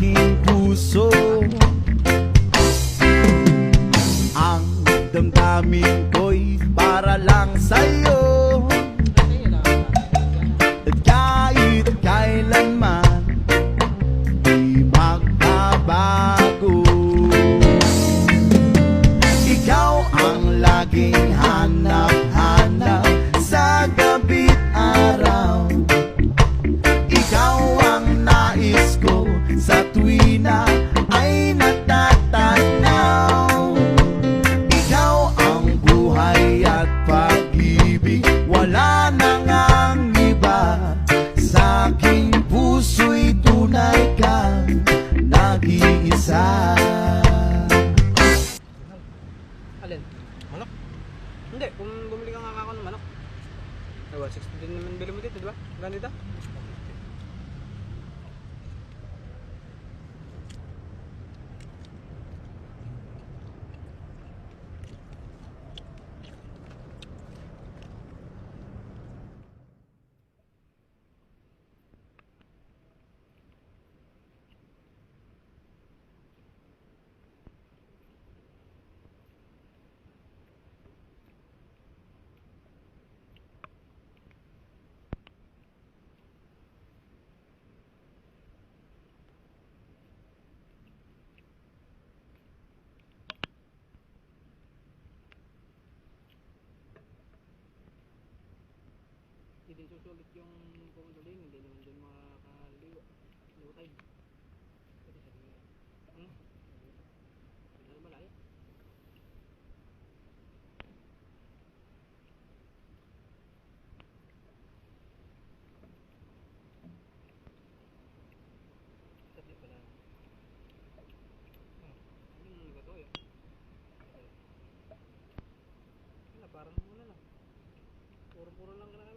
aking puso. Ang damdamin ko'y para lang sa'yo. Nag-iisa Alin? Manok? Hindi, kung bumili ka nga ako ng manok. Diba, 60 din naman bili mo dito, di ba? Ganito? Din susulit yung din, hindi naman din makakaligo. Low tide. Pwede sa mga. Hmm? Pwede na malayo. Sabi pala. Hmm. Yung gatoy. Wala, parang muna lang. Puro-puro lang ka na